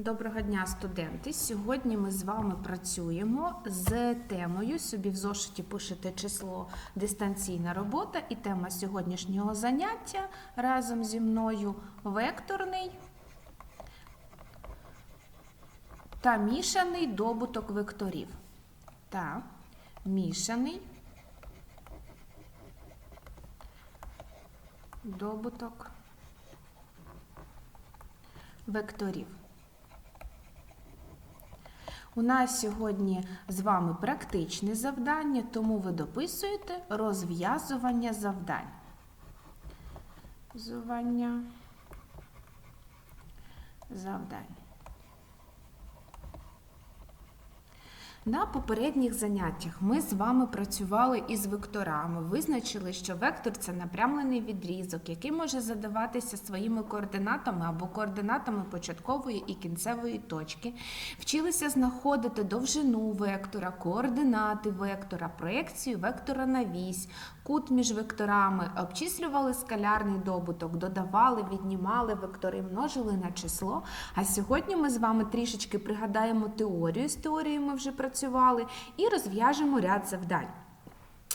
Доброго дня, студенти! Сьогодні ми з вами працюємо з темою. Собі в зошиті пишете число дистанційна робота, і тема сьогоднішнього заняття разом зі мною векторний та мішаний добуток векторів. Так, мішаний добуток векторів. У нас сьогодні з вами практичне завдання, тому ви дописуєте розв'язування завдань. Розв'язування завдань. На попередніх заняттях ми з вами працювали із векторами, визначили, що вектор це напрямлений відрізок, який може задаватися своїми координатами або координатами початкової і кінцевої точки. Вчилися знаходити довжину вектора, координати вектора, проекцію вектора на вісь, кут між векторами, обчислювали скалярний добуток, додавали, віднімали вектори, множили на число. А сьогодні ми з вами трішечки пригадаємо теорію. З теорією ми вже працювали і розв'яжемо ряд завдань.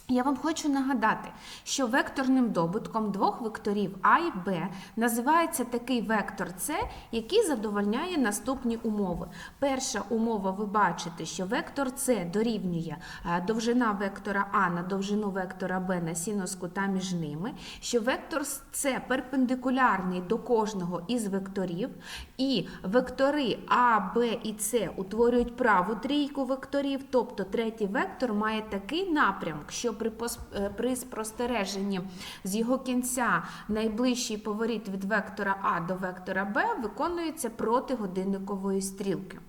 Я вам хочу нагадати, що векторним добутком двох векторів А і Б називається такий вектор С, який задовольняє наступні умови. Перша умова, ви бачите, що вектор С дорівнює е, довжина вектора А на довжину вектора Б на синус кута між ними, що вектор С перпендикулярний до кожного із векторів, і вектори А, Б і С утворюють праву трійку векторів, тобто третій вектор має такий напрямок, що при, е, при спостереженні з його кінця найближчий поворіт від вектора А до вектора Б виконується проти годинникової стрілки.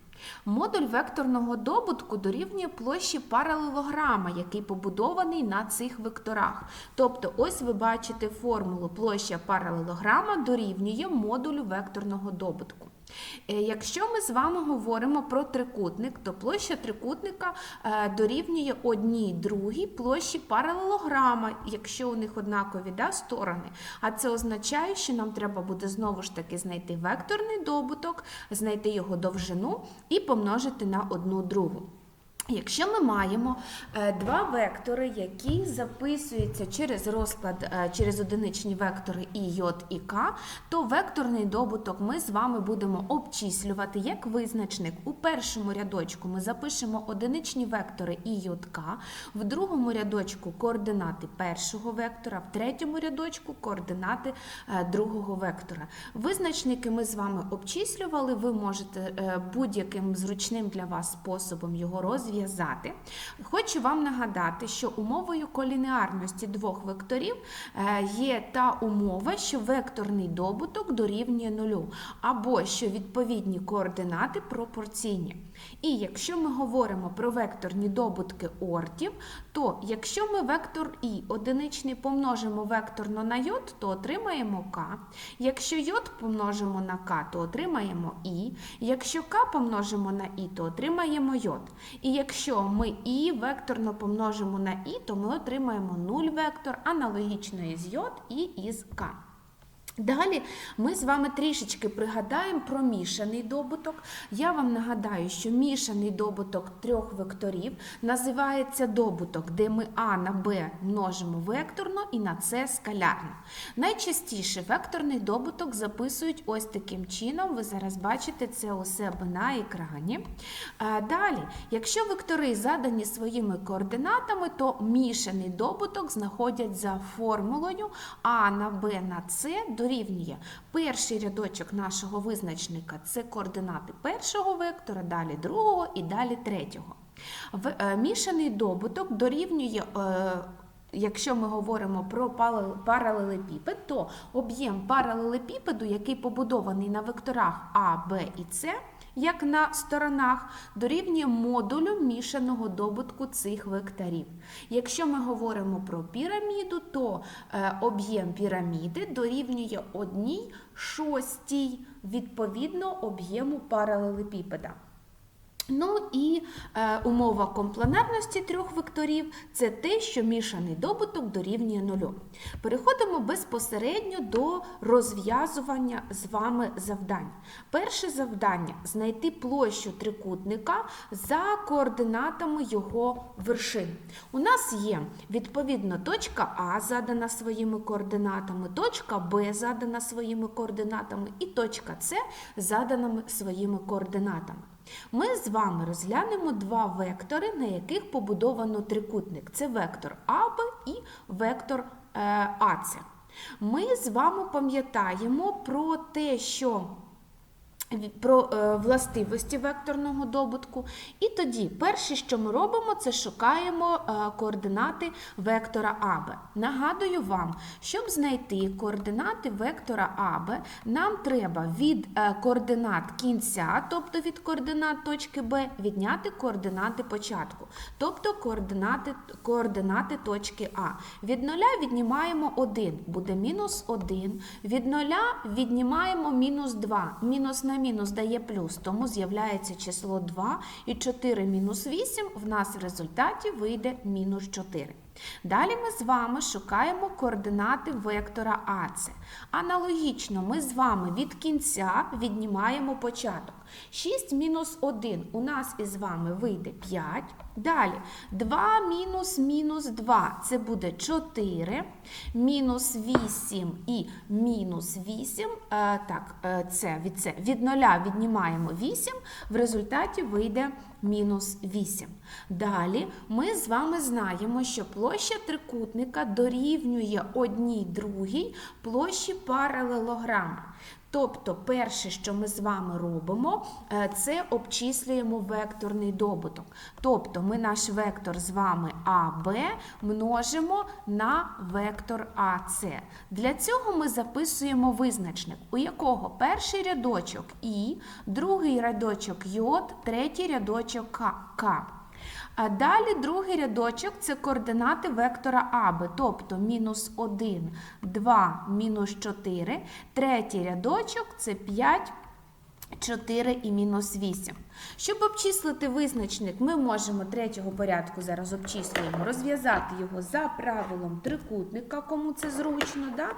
Модуль векторного добутку дорівнює площі паралелограма, який побудований на цих векторах. Тобто, ось ви бачите формулу площа паралелограма дорівнює модулю векторного добутку. Е, Якщо ми з вами говоримо про трикутник, то площа трикутника е, дорівнює одній другій площі паралелограма, якщо у них однакові да, сторони. А це означає, що нам треба буде знову ж таки знайти векторний добуток, знайти його довжину і помножити на одну другу. Якщо ми маємо е, два вектори, які записуються через розклад, е, через одиничні вектори і J і К, то векторний добуток ми з вами будемо обчислювати як визначник. У першому рядочку ми запишемо одиничні вектори і J, К, в другому рядочку координати першого вектора, в третьому рядочку координати е, другого вектора. Визначники ми з вами обчислювали, ви можете будь-яким зручним для вас способом його розв'язати. Хочу вам нагадати, що умовою колінеарності двох векторів е, є та умова, що векторний добуток дорівнює нулю, або що відповідні координати пропорційні. І якщо ми говоримо про векторні добутки ортів, то якщо ми вектор і одиничний помножимо векторно на йод, то отримаємо К. Якщо йод помножимо на К, то отримаємо І. Якщо К помножимо на І, то отримаємо йод. І якщо ми І векторно помножимо на І, то ми отримаємо 0 вектор, аналогічно із йод і із К. Далі ми з вами трішечки пригадаємо про мішаний добуток. Я вам нагадаю, що мішаний добуток трьох векторів називається добуток, де ми А на Б множимо векторно і на С скалярно. Найчастіше векторний добуток записують ось таким чином. Ви зараз бачите це у себе на екрані. Е, Далі, якщо вектори задані своїми координатами, то мішаний добуток знаходять за формулою А на Б на С дорівнює перший рядочок нашого визначника це координати першого вектора, далі другого і далі третього. Е, Мішаний добуток дорівнює. е, Якщо ми говоримо про паралелепіпед, то об'єм паралелепіпеду, який побудований на векторах А, Б і С, як на сторонах, дорівнює модулю мішаного добутку цих векторів. Якщо ми говоримо про піраміду, то е, об'єм піраміди дорівнює одній шостій відповідно об'єму паралелепіпеда. Ну і е, умова комплементарності трьох векторів це те, що мішаний добуток дорівнює нулю. Переходимо безпосередньо до розв'язування з вами завдань. Перше завдання знайти площу трикутника за координатами його вершин. У нас є відповідно точка А задана своїми координатами, точка Б задана своїми координатами і точка С заданими своїми координатами. Ми з вами розглянемо два вектори, на яких побудовано трикутник. Це вектор АБ і вектор е, АЦ. Ми з вами пам'ятаємо про те, що про е, властивості векторного добутку. І тоді перше, що ми робимо, це шукаємо е, координати вектора АБ. Нагадую вам, щоб знайти координати вектора АБ, нам треба від е, координат кінця, тобто від координат точки Б, відняти координати початку, тобто координати, координати точки А. Від нуля віднімаємо 1, буде мінус 1. Від нуля віднімаємо мінус 2. Мінус на мінус дає плюс, тому з'являється число 2 і 4 мінус 8 в нас в результаті вийде мінус 4. Далі ми з вами шукаємо координати вектора АЦ. Аналогічно, ми з вами від кінця віднімаємо початок. 6 мінус 1 у нас із вами вийде 5. Далі 2 мінус мінус 2 це буде 4. Мінус 8 і мінус 8. Е, так, е, це від це від 0 віднімаємо 8, в результаті вийде мінус 8. Далі ми з вами знаємо, що площа трикутника дорівнює одній другій площі паралелограма. Тобто, перше, що ми з вами робимо, е, це обчислюємо векторний добуток. Тобто ми наш вектор з вами АБ множимо на вектор АС. Для цього ми записуємо визначник, у якого перший рядочок І, другий рядочок J, третій рядочок К. А далі другий рядочок це координати вектора АБ, тобто мінус 1, 2, мінус 4. Третій рядочок це 5, 4 і мінус 8. Щоб обчислити визначник, ми можемо третього порядку зараз обчислюємо, розв'язати його за правилом трикутника, кому це зручно, да?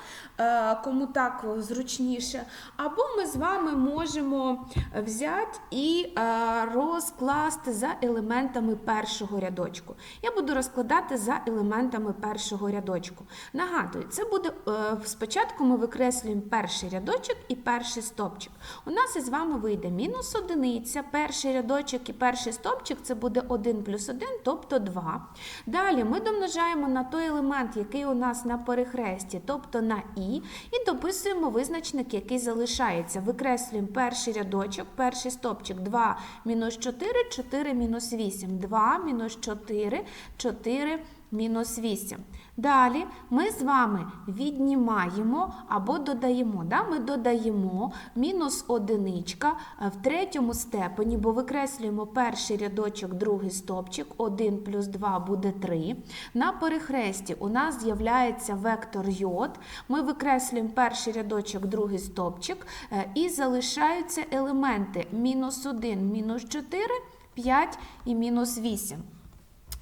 е, кому так зручніше. Або ми з вами можемо взяти і е, розкласти за елементами першого рядочку. Я буду розкладати за елементами першого рядочку. Нагадую, це буде е, спочатку ми викреслюємо перший рядочок і перший стопчик. У нас із вами вийде мінус одиниця, перший рядочок і перший стопчик це буде 1 плюс 1, тобто 2. Далі ми домножаємо на той елемент, який у нас на перехресті, тобто на І, і дописуємо визначник, який залишається. Викреслюємо перший рядочок, перший стопчик 2 мінус 4, 4 мінус 8, 2 мінус 4, 4 мінус 8. Далі ми з вами віднімаємо або додаємо. Да? Ми додаємо мінус одиничка в третьому степені, бо викреслюємо перший рядочок, другий стопчик, 1 плюс 2 буде 3. На перехресті у нас з'являється вектор йод. Ми викреслюємо перший рядочок, другий стопчик, е, і залишаються елементи мінус 1, мінус 4, 5 і мінус 8.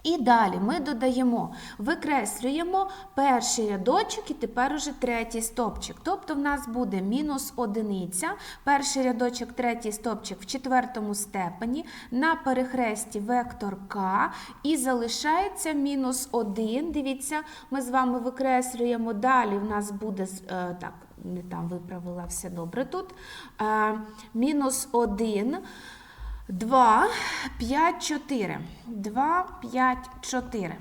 І далі ми додаємо, викреслюємо перший рядочок і тепер уже третій стопчик. Тобто в нас буде мінус одиниця, перший рядочок, третій стопчик в четвертому степені, на перехресті вектор К і залишається мінус 1. Дивіться, ми з вами викреслюємо. Далі в нас буде е, так, не там виправила все добре тут. Е, мінус 1. 2, 5, 4. 2, 5, 4.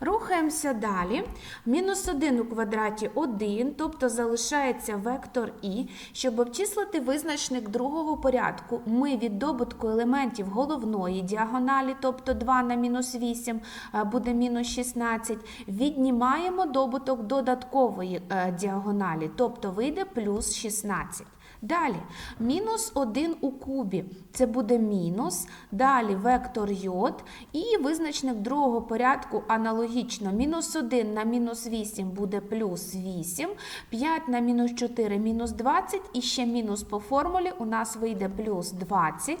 Рухаємося далі. Мінус 1 у квадраті 1, тобто залишається вектор І. Щоб обчислити визначник другого порядку, ми від добутку елементів головної діагоналі, тобто 2 на мінус 8 е, буде мінус 16, віднімаємо добуток додаткової е, діагоналі, тобто вийде плюс 16. Далі, мінус 1 у кубі, це буде мінус. Далі вектор йод. І визначник другого порядку аналогічно. Мінус 1 на мінус 8 буде плюс 8, 5 на мінус 4 мінус 20, і ще мінус по формулі у нас вийде плюс 20.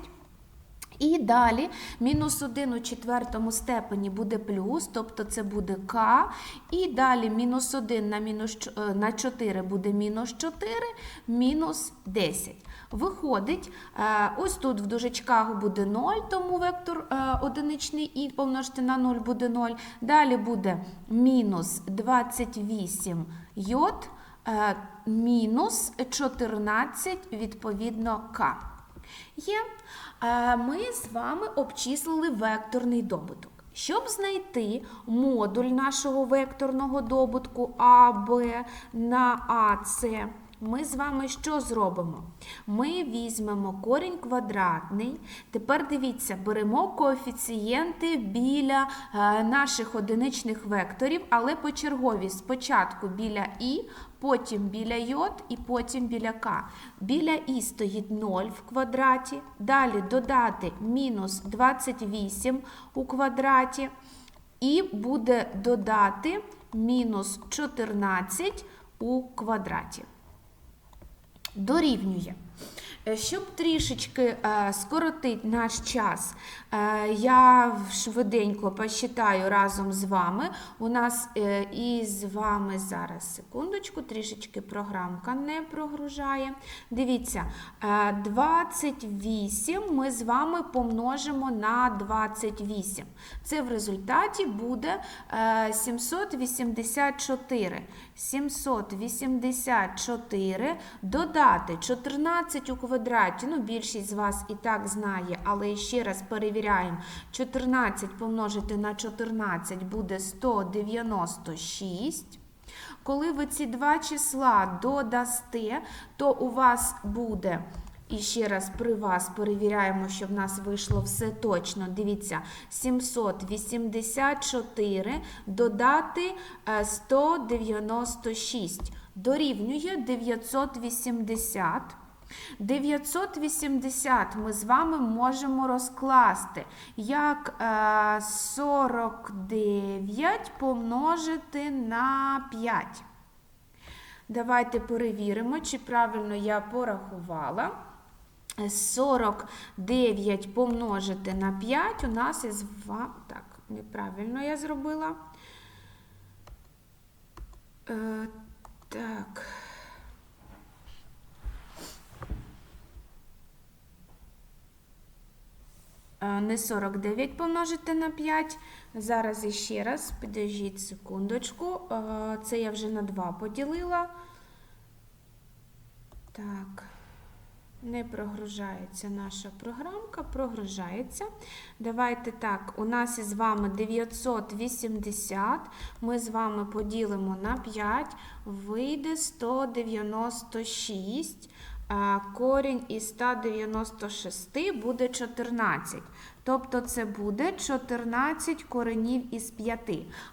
І далі мінус 1 у четвертому степені буде плюс, тобто це буде k. І далі мінус 1 на, мінус, е, на 4 буде мінус 4, мінус 10. Виходить, е, ось тут в дужечках буде 0, тому вектор е, одиничний і помножити на 0 буде 0. Далі буде мінус 28 йод, мінус 14, відповідно, k. Є. Ми з вами обчислили векторний добуток. Щоб знайти модуль нашого векторного добутку А, Б на АС, ми з вами що зробимо? Ми візьмемо корінь квадратний. Тепер дивіться, беремо коефіцієнти біля е, наших одиничних векторів, але почергові. Спочатку біля І, потім біля J і потім біля К. Біля І стоїть 0 в квадраті. Далі додати мінус 28 у квадраті. І буде додати мінус 14 у квадраті дорівнює. Е, Щоб трішечки е, скоротити наш час, е, я швиденько посчитаю разом з вами. У нас із вами зараз секундочку, трішечки програмка не прогружає. Дивіться, е, 28 ми з вами помножимо на 28. Це в результаті буде е, 784. 784 додати 14 у квадраті. Ну, більшість з вас і так знає, але ще раз перевіряємо. 14 помножити на 14 буде 196. Коли ви ці два числа додасте, то у вас буде. І ще раз при вас перевіряємо, щоб в нас вийшло все точно. Дивіться, 784 додати е, 196 дорівнює 980. 980 ми з вами можемо розкласти як е, 49 помножити на 5. Давайте перевіримо, чи правильно я порахувала. 49 помножити на 5 у нас із вами. Так, неправильно я зробила. Е, так. Не 49 помножити на 5. Зараз іще раз, підождіть секундочку. Е, Це я вже на 2 поділила. Так, не прогружається наша програмка, прогружається. Давайте так, у нас із вами 980. Ми з вами поділимо на 5, вийде 196. Корінь із 196 буде 14. Тобто це буде 14 коренів із 5.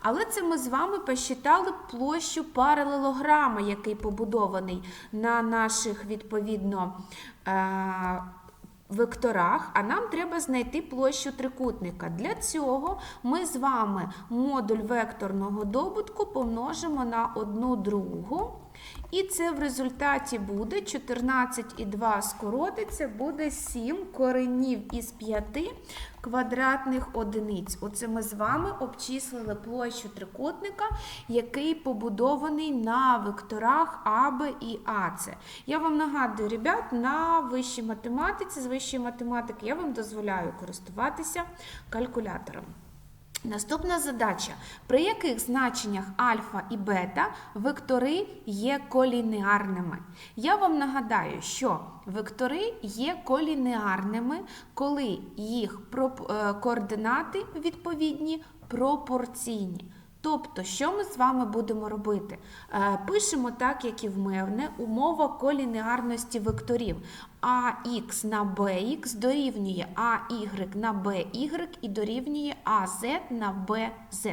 Але це ми з вами посчитали площу паралелограма, який побудований на наших відповідно е, векторах, а нам треба знайти площу трикутника. Для цього ми з вами модуль векторного добутку помножимо на одну другу. І це в результаті буде 14 і 2 скоротиться, буде 7 коренів із 5 квадратних одиниць. Оце ми з вами обчислили площу трикутника, який побудований на векторах А, Б і АЦ. Я вам нагадую, ребят, на вищій математиці, з вищої математики я вам дозволяю користуватися калькулятором. Наступна задача, при яких значеннях альфа і бета вектори є колінеарними. Я вам нагадаю, що вектори є колінеарними, коли їх е, координати відповідні пропорційні. Тобто, що ми з вами будемо робити? Е, Пишемо так, як і в мене, умова колінеарності векторів. АХ на БХ дорівнює АY на BY і дорівнює АЗ на БЗ.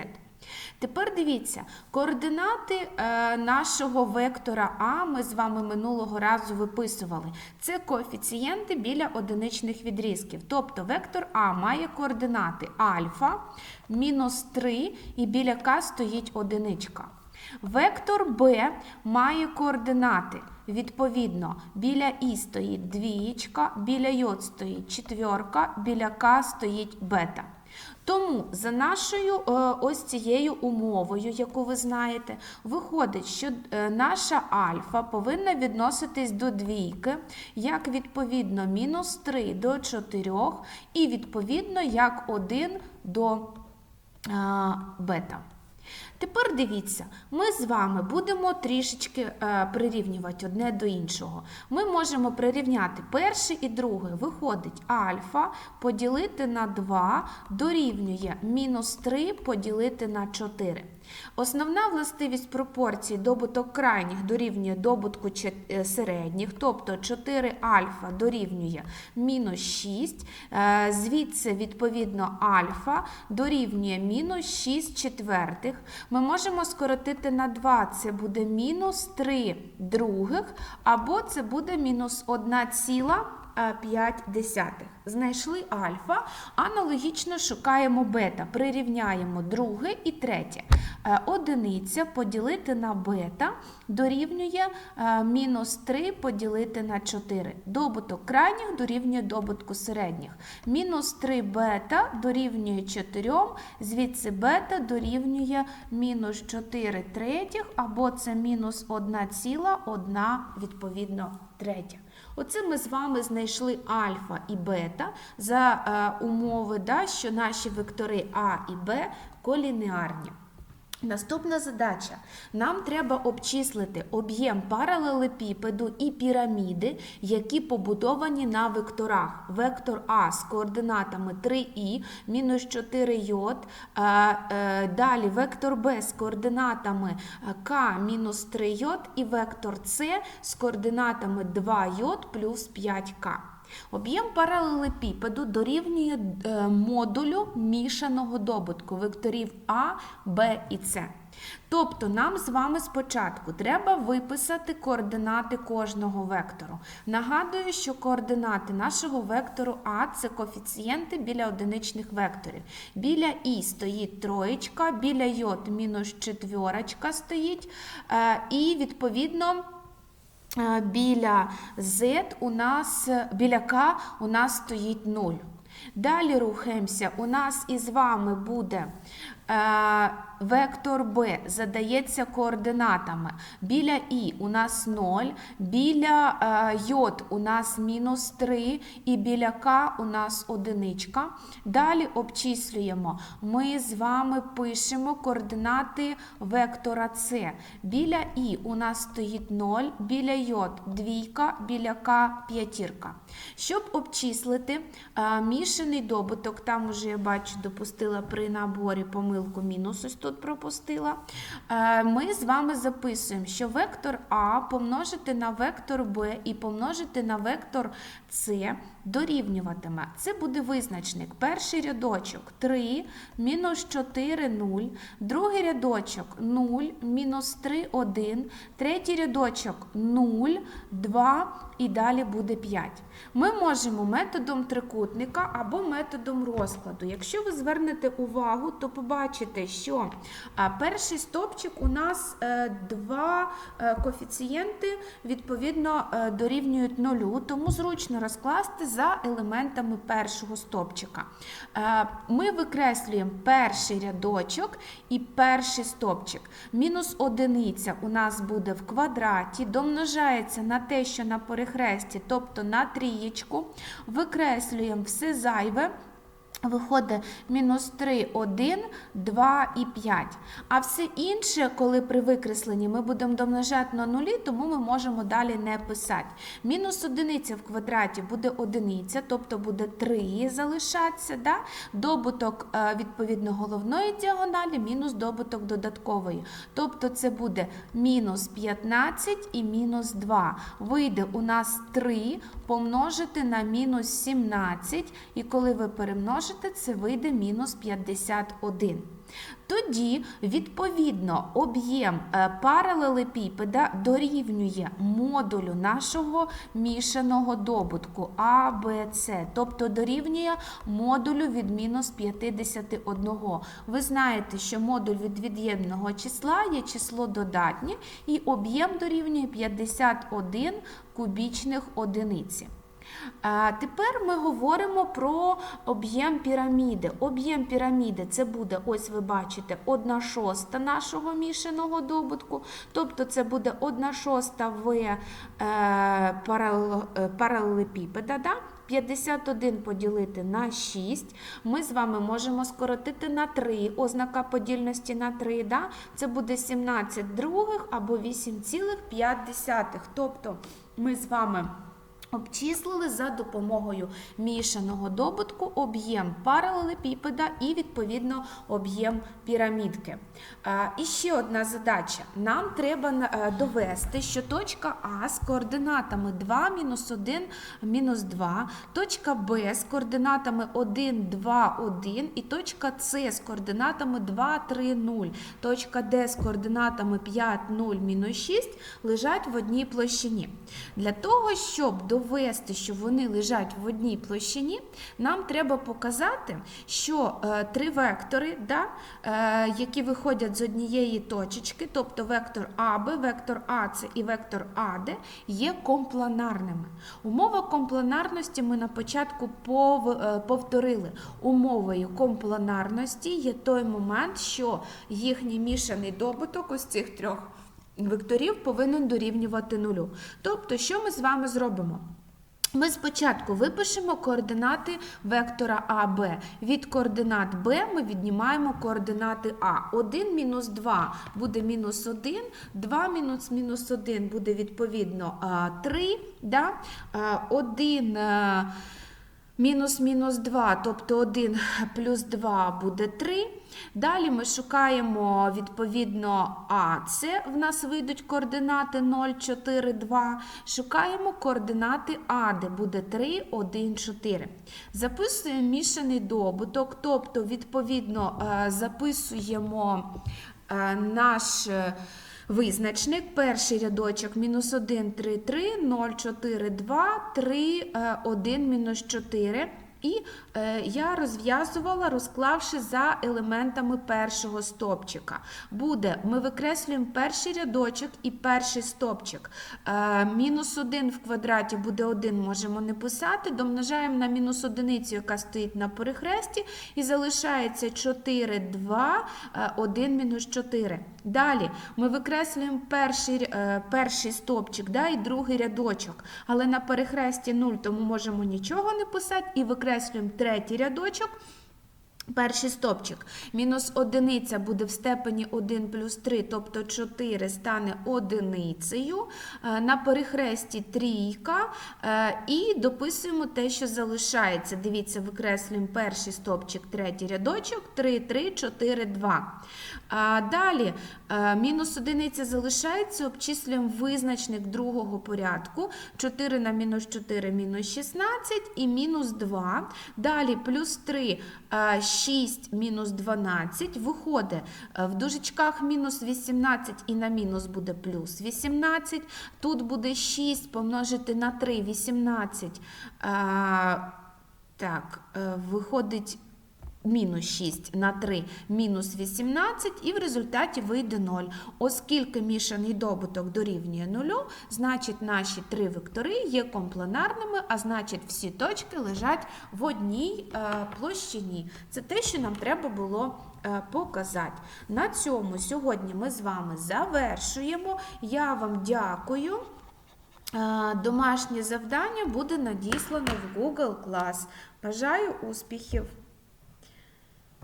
Тепер дивіться, координати е, нашого вектора А ми з вами минулого разу виписували. Це коефіцієнти біля одиничних відрізків. Тобто вектор А має координати альфа, мінус 3 і біля К стоїть одиничка. Вектор Б має координати відповідно, біля І стоїть двієчка, біля Й стоїть четвірка, біля К стоїть бета. Тому за нашою е, ось цією умовою, яку ви знаєте, виходить, що е, наша альфа повинна відноситись до двійки, як відповідно мінус 3 до 4, і відповідно як 1 до е, бета. Тепер дивіться, ми з вами будемо трішечки е, прирівнювати одне до іншого. Ми можемо прирівняти перше і друге. Виходить альфа поділити на 2 дорівнює мінус 3 поділити на 4. Основна властивість пропорції добуток крайніх дорівнює добутку е, середніх, тобто 4 альфа дорівнює мінус 6. Е, Звідси, відповідно, альфа дорівнює мінус 6 четвертих. Ми можемо скоротити на 2, це буде мінус 3 других, або це буде мінус 1 ціла. 5 десятих. Знайшли альфа, аналогічно шукаємо бета, прирівняємо друге і третє. Е, Одиниця поділити на бета дорівнює е, мінус 3 поділити на 4. Добуток крайніх дорівнює добутку середніх. Мінус 3 бета дорівнює 4, звідси бета дорівнює мінус 4 третіх, або це мінус 1 ціла 1 відповідно третя. Оце ми з вами знайшли альфа і бета за е, умови, да, що наші вектори А і Б колінеарні. Наступна задача. Нам треба обчислити об'єм паралелепіпеду і піраміди, які побудовані на векторах. Вектор А з координатами 3і, мінус 4 йод. Е, е, Далі вектор Б з координатами е, К мінус 3 йод і вектор С з координатами 2 йод плюс 5К. Об'єм паралелепіпеду дорівнює е, модулю мішаного добутку векторів А, Б і С. Тобто нам з вами спочатку треба виписати координати кожного вектору. Нагадую, що координати нашого вектору А це коефіцієнти біля одиничних векторів. Біля І стоїть троєчка, біля Й мінус четвірочка стоїть, е, і відповідно. Е, Біля Z у нас, біля К у нас стоїть 0. Далі рухаємося. У нас із вами буде вектор B, задається координатами. Біля І у нас 0, біля е, J у нас мінус 3 і біля К у нас одиничка. Далі обчислюємо. Ми з вами пишемо координати вектора С. Біля І у нас стоїть 0, біля J двійка, біля К п'ятірка. Щоб обчислити е, мішаний добуток, там уже я бачу, допустила при наборі помилку мінус, ось тут пропустила. Е, Ми з вами записуємо, що вектор А помножити на вектор Б і помножити на вектор С дорівнюватиме. Це буде визначник. Перший рядочок 3, мінус 4, 0. Другий рядочок 0, мінус 3, 1. Третій рядочок 0, 2 і далі буде 5. Ми можемо методом трикутника або методом розкладу. Якщо ви звернете увагу, то побачите, що перший стопчик у нас е, два е, коефіцієнти відповідно е, дорівнюють нулю, тому зручно розкласти за елементами першого стопчика. Е, Ми викреслюємо перший рядочок і перший стопчик. Мінус одиниця у нас буде в квадраті, домножається на те, що на перехресті, тобто на трієчку. Викреслюємо все зайве. Виходить мінус 3, 1, 2 і 5. А все інше, коли при викресленні ми будемо домножати на нулі, тому ми можемо далі не писати. Мінус одиниця в квадраті буде одиниця, тобто буде 3 залишатися. Да? Добуток е, відповідно головної діагоналі, мінус добуток додаткової. Тобто це буде мінус 15 і мінус 2. Вийде у нас 3 помножити на мінус 17, і коли ви перемножите, це вийде мінус 51. Тоді, відповідно, об'єм е, паралелепіпеда дорівнює модулю нашого мішаного добутку А, Б, С, тобто дорівнює модулю від мінус 51. Ви знаєте, що модуль від від'ємного числа є число додатнє, і об'єм дорівнює 51 кубічних одиниці. Тепер ми говоримо про об'єм піраміди. Об'єм піраміди це буде, ось ви бачите, 1 шоста нашого мішаного добутку, тобто це буде 1 шоста в е, е, паралелепіпеда. Да? 51 поділити на 6. Ми з вами можемо скоротити на 3. Ознака подільності на 3. Да? Це буде 17 других або 8,5. Тобто ми з вами обчислили за допомогою мішаного добутку об'єм паралелепіпеда і, відповідно, об'єм пірамідки. І ще одна задача. Нам треба е, довести, що точка А з координатами 2, мінус 1, мінус 2, точка Б з координатами 1, 2, 1 і точка С з координатами 2, 3, 0, точка Д з координатами 5, 0, мінус 6 лежать в одній площині. Для того, щоб довести, що вони лежать в одній площині, нам треба показати, що е, три вектори, да, е, які виходять з однієї точечки, тобто вектор АБ, вектор АЦ і вектор АД, є компланарними. Умова компланарності ми на початку е, повторили. Умовою компланарності є той момент, що їхній мішаний добуток ось цих трьох векторів повинен дорівнювати нулю. Тобто, що ми з вами зробимо? Ми спочатку випишемо координати вектора АБ. Від координат Б ми віднімаємо координати А. 1 мінус 2 буде мінус 1, 2 мінус мінус 1 буде відповідно а, 3. Да? 1 мінус мінус 2, тобто 1 плюс 2 буде 3. Далі ми шукаємо відповідно А. Це в нас вийдуть координати 0, 4, 2. Шукаємо координати А, де буде 3, 1, 4. Записуємо мішаний добуток, тобто, відповідно, е, записуємо е, наш. Визначник, перший рядочок мінус 1, 3, 3, 0, 4, 2, 3, 1, мінус 4. І е, я розв'язувала, розклавши за елементами першого стопчика. Буде, ми викреслюємо перший рядочок і перший стопчик. Е, мінус 1 в квадраті буде 1, можемо не писати. Домножаємо на мінус одиницю, яка стоїть на перехресті, і залишається 4, 2, е, 1 мінус 4. Далі ми викреслюємо перший, е, перший стопчик да, і другий рядочок. Але на перехресті 0, тому можемо нічого не писати. І викреслюємо третій рядочок. Перший стопчик. Мінус одиниця буде в степені 1 плюс 3, тобто 4 стане одиницею. Е, На перехресті трійка. Е, І дописуємо те, що залишається. Дивіться, викреслюємо перший стопчик, третій рядочок, 3, 3, 4, 2. Далі е, мінус одиниця залишається, обчислюємо визначник другого порядку. 4 на мінус 4 мінус 16 і мінус 2. Далі плюс 3, е, 6 мінус 12. Виходить е, в дужечках мінус 18 і на мінус буде плюс 18. Тут буде 6 помножити на 3, 18. Е, Так, е, виходить мінус 6 на 3 мінус 18, і в результаті вийде 0. Оскільки мішаний добуток дорівнює 0, значить наші три вектори є компланарними, а значить всі точки лежать в одній е, площині. Це те, що нам треба було е, показати. На цьому сьогодні ми з вами завершуємо. Я вам дякую. Е, Домашнє завдання буде надіслано в Google Class. Бажаю успіхів!